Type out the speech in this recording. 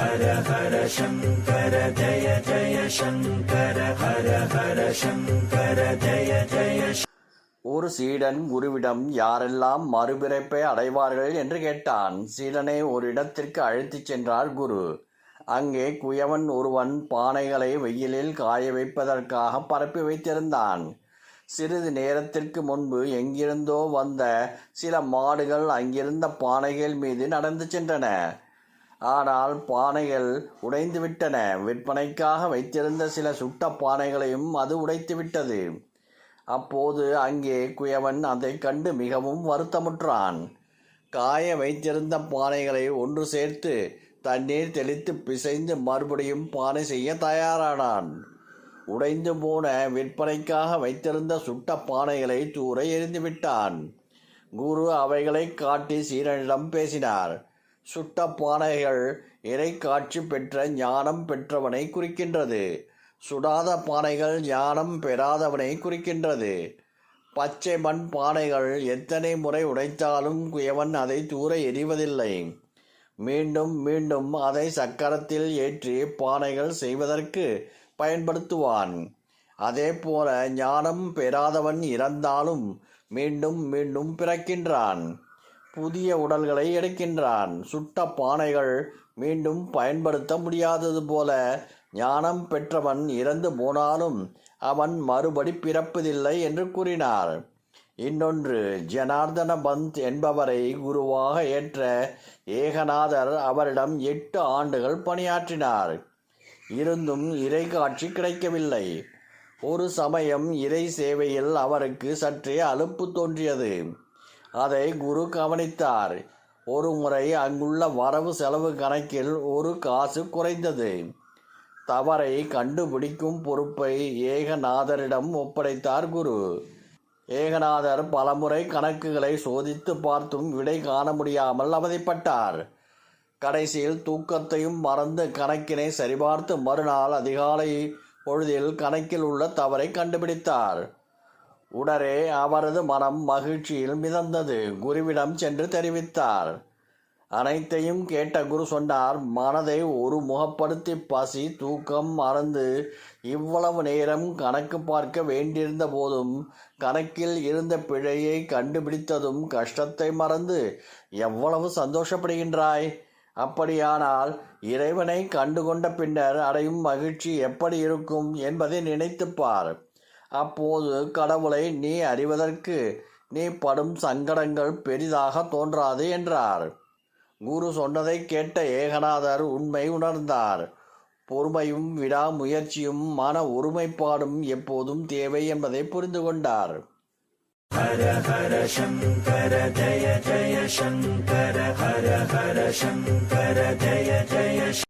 ஹர ஹர சங்கர ஜய ஜய சங்கர ஹர ஹர சங்கர ஜய ஜய ஒரு சீடன் குருவிடம் யாரெல்லாம் மறுபிறப்பை அடைவார்கள் என்று கேட்டான். சீடனை ஒரு இடத்திற்கு அழைத்துச் சென்றார் குரு. அங்கே குயவன் ஒருவன் பானைகளை வெயிலில் காய வைப்பதற்காக பரப்பி வைத்திருந்தான். சிறிது நேரத்திற்கு முன்பு எங்கிருந்தோ வந்த சில மாடுகள் அங்கிருந்த பானைகள் மீது நடந்து சென்றன. ஆனால் பானைகள் உடைந்துவிட்டன. விற்பனைக்காக வைத்திருந்த சில சுட்ட பானைகளையும் அது உடைத்து விட்டது அப்போது அங்கே குயவன் அதைக் கண்டு மிகவும் வருத்தமுற்றான். காய வைத்திருந்த பானைகளை ஒன்று சேர்த்து தண்ணீர் தெளித்து பிசைந்து மறுபடியும் பானை செய்ய தயாரானான். உடைந்து போன விற்பனைக்காக வைத்திருந்த சுட்ட பானைகளை தூர எரிந்துவிட்டான் குரு அவைகளை காட்டி சீரனிடம் பேசினார். சுட்ட பானைகள் இறை காட்சி பெற்ற ஞானம் பெற்றவனை குறிக்கின்றது. சுடாத பானைகள் ஞானம் பெறாதவனை குறிக்கின்றது. பச்சை மண் பானைகள் எத்தனை முறை உடைத்தாலும் குயவன் அதை தூர எறிவதில்லை. மீண்டும் மீண்டும் அதை சக்கரத்தில் ஏற்றி பானைகள் செய்வதற்கு பயன்படுத்துவான். அதே போல ஞானம் பெறாதவன் இறந்தாலும் மீண்டும் மீண்டும் பிறக்கின்றான். புதிய உடல்களை எடுக்கின்றான். சுட்ட பானைகள் மீண்டும் பயன்படுத்த முடியாதது போல ஞானம் பெற்றவன் இறந்து போனாலும் அவன் மறுபடி பிறப்பதில்லை என்று கூறினார். இன்னொன்று ஜனார்தன பந்த் என்பவரை குருவாக ஏற்ற ஏகநாதர் அவரிடம் எட்டு ஆண்டுகள் பணியாற்றினார். இருந்தும் இறை காட்சி கிடைக்கவில்லை. ஒரு சமயம் இறை சேவையில் அவருக்கு சற்றே அலுப்பு தோன்றியது. அதை குரு கவனித்தார். ஒரு முறை அங்குள்ள வரவு செலவு கணக்கில் ஒரு காசு குறைந்தது. தவறை கண்டுபிடிக்கும் பொறுப்பை ஏகநாதரிடம் ஒப்படைத்தார் குரு. ஏகநாதர் பலமுறை கணக்குகளை சோதித்து பார்த்தும் விடை காண முடியாமல் அவதிப்பட்டார். கடைசியில் தூக்கத்தையும் மறந்து கணக்கினை சரிபார்த்து மறுநாள் அதிகாலை பொழுதில் கணக்கில் உள்ள தவறை கண்டுபிடித்தார். உடனே அவரது மனம் மகிழ்ச்சியில் மிதந்தது. குருவிடம் சென்று தெரிவித்தார் அனைத்தையும் கேட்ட குரு சொன்னார் மனதை ஒரு முகப்படுத்தி பசி தூக்கம் மறந்து இவ்வளவு நேரம் கணக்கு பார்க்க வேண்டியிருந்த போதும் கணக்கில் இருந்த பிழையை கண்டுபிடித்ததும் கஷ்டத்தை மறந்து எவ்வளவு சந்தோஷப்படுகின்றாய்? அப்படியானால் இறைவனை கண்டுகொண்ட பின்னர் அடையும் மகிழ்ச்சி எப்படி இருக்கும் என்பதை நினைத்துப் பார். அப்போது கடவுளை நீ அறிவதற்கு நீ படும் சங்கடங்கள் பெரிதாக தோன்றாது என்றார். குரு சொன்னதை கேட்ட ஏகநாதர் உண்மை உணர்ந்தார். பொறுமையும் விடாமுயற்சியும் மன ஒருமைப்பாடும் எப்போதும் தேவை என்பதை புரிந்து கொண்டார். ஹர ஹர சங்கர ஜய ஜய சங்கர ஹர ஹர சங்கர ஜய ஜய